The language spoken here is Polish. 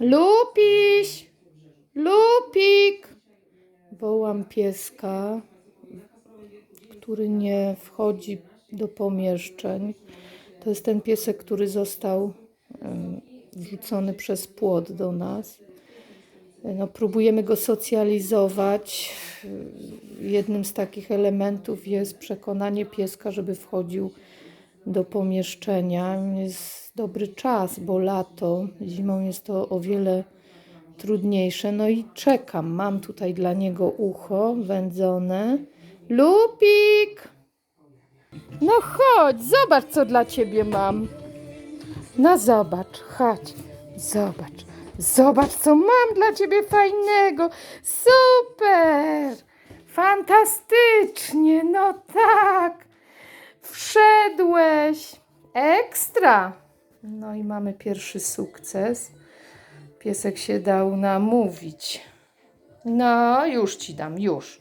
Lupiś! Lupik! Wołam pieska, który nie wchodzi do pomieszczeń. To jest ten piesek, który został wrzucony przez płot do nas. No, próbujemy go socjalizować. Jednym z takich elementów jest przekonanie pieska, żeby wchodził do pomieszczenia. Dobry czas, bo lato, zimą jest to o wiele trudniejsze. No i czekam. Mam tutaj dla niego ucho wędzone. Lupik! No chodź, zobacz, co dla ciebie mam. No zobacz, chodź, zobacz. Zobacz, co mam dla ciebie fajnego. Super! Fantastycznie, no tak. Wszedłeś. Ekstra. No i mamy pierwszy sukces. Piesek się dał namówić. No, już ci dam, już.